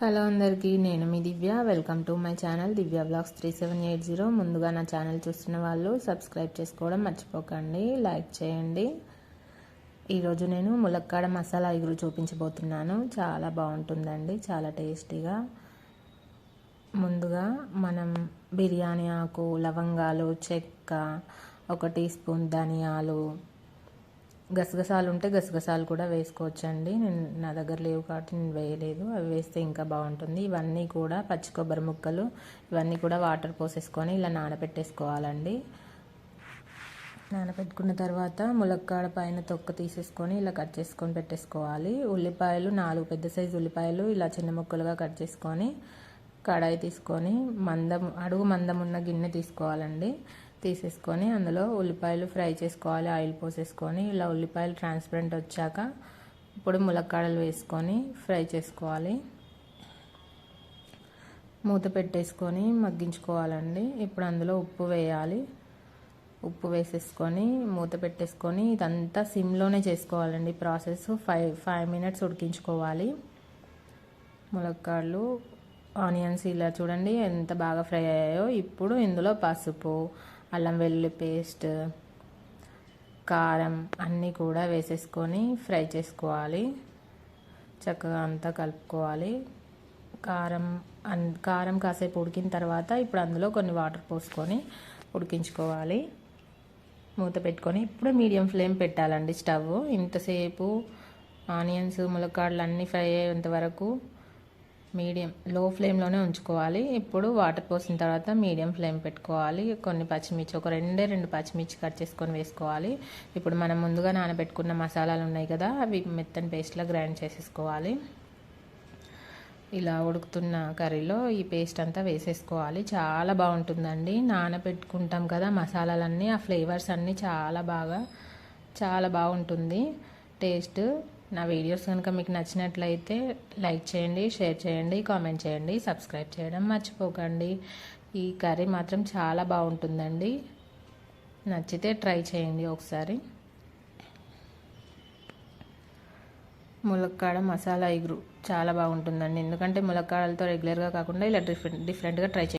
Hello అందరికీ నేను మీ Divya. Welcome to my channel Divya vlogs three seven eight zero. ముందుగా నా ఛానల్ చూస్తున్న వాళ్ళు సబ్స్క్రైబ్ చేసుకోవడం మర్చిపోకండి లైక్ చేయండి. ఈరోజు నేను ములక్కాడ మసాలా ఎగురు చూపించబోతున్నాను. చాలా బాగుంటుందండి చాలా టేస్టీగా. ముందుగా మనం బిర్యానీ ఆకు లవంగాలు చెక్క ఒక టీ స్పూన్ ధనియాలు గసగసాలు ఉంటే గసగసాలు కూడా వేసుకోవచ్చండి. నేను నా దగ్గర లేవు కాబట్టి నేను వేయలేదు. అవి వేస్తే ఇంకా బాగుంటుంది. ఇవన్నీ కూడా పచ్చి కొబ్బరి ముక్కలు ఇవన్నీ కూడా వాటర్ పోసేసుకొని ఇలా నానబెట్టేసుకోవాలండి. నానబెట్టుకున్న తర్వాత ములక్కాడ పైన తొక్క తీసేసుకొని ఇలా కట్ చేసుకొని పెట్టేసుకోవాలి. ఉల్లిపాయలు నాలుగు పెద్ద సైజు ఉల్లిపాయలు ఇలా చిన్న ముక్కలుగా కట్ చేసుకొని కడాయి తీసుకొని మందం అడుగు మందం ఉన్న గిన్నె తీసుకోవాలండి. తీసేసుకొని అందులో ఉల్లిపాయలు ఫ్రై చేసుకోవాలి ఆయిల్ పోసేసుకొని. ఇలా ఉల్లిపాయలు ట్రాన్స్పరెంట్ వచ్చాక ఇప్పుడు ములక్కాడలు వేసుకొని ఫ్రై చేసుకోవాలి. మూత పెట్టేసుకొని మగ్గించుకోవాలండి. ఇప్పుడు అందులో ఉప్పు వేయాలి. ఉప్పు వేసేసుకొని మూత పెట్టేసుకొని ఇదంతా సిమ్లోనే చేసుకోవాలండి. ప్రాసెస్ ఫైవ్ ఫైవ్ మినిట్స్ ఉడికించుకోవాలి. ములక్కాడలు ఆనియన్స్ ఇలా చూడండి ఎంత బాగా ఫ్రై అయ్యాయో. ఇప్పుడు ఇందులో పసుపు అల్లం వెల్లుల్లి పేస్ట్ కారం అన్నీ కూడా వేసేసుకొని ఫ్రై చేసుకోవాలి. చక్కగా అంతా కలుపుకోవాలి. కారం అన్ కారం కాసేపు ఉడికిన తర్వాత ఇప్పుడు అందులో కొన్ని వాటర్ పోసుకొని ఉడికించుకోవాలి. మూత పెట్టుకొని ఇప్పుడు మీడియం ఫ్లేమ్ పెట్టాలండి స్టవ్. ఇంతసేపు ఆనియన్స్ ములక్కాడలు అన్నీ ఫ్రై అయ్యేంత వరకు మీడియం లో ఫ్లేమ్లోనే ఉంచుకోవాలి. ఇప్పుడు వాటర్ పోసిన తర్వాత మీడియం ఫ్లేమ్ పెట్టుకోవాలి. కొన్ని పచ్చిమిర్చి ఒక రెండే రెండు పచ్చిమిర్చి కట్ చేసుకొని వేసుకోవాలి. ఇప్పుడు మనం ముందుగా నానబెట్టుకున్న మసాలాలు ఉన్నాయి కదా అవి మెత్తని పేస్ట్లా గ్రైండ్ చేసేసుకోవాలి. ఇలా ఉడుకుతున్న కర్రీలో ఈ పేస్ట్ అంతా వేసేసుకోవాలి. చాలా బాగుంటుందండి. నానబెట్టుకుంటాం కదా మసాలాలన్నీ ఆ ఫ్లేవర్స్ అన్నీ చాలా బాగా చాలా బాగుంటుంది. టేస్ట్ నా వీడియోస్ కనుక మీకు నచ్చినట్లయితే లైక్ చేయండి షేర్ చేయండి కామెంట్ చేయండి సబ్స్క్రైబ్ చేయడం మర్చిపోకండి. ఈ కర్రీ మాత్రం చాలా బాగుంటుందండి. నచ్చితే ట్రై చేయండి ఒకసారి. ములక్కాడ మసాలా ఇగురు చాలా బాగుంటుందండి. ఎందుకంటే ములక్కాడలతో రెగ్యులర్గా కాకుండా ఇలా డిఫరెంట్ డిఫరెంట్గా ట్రై చేయండి.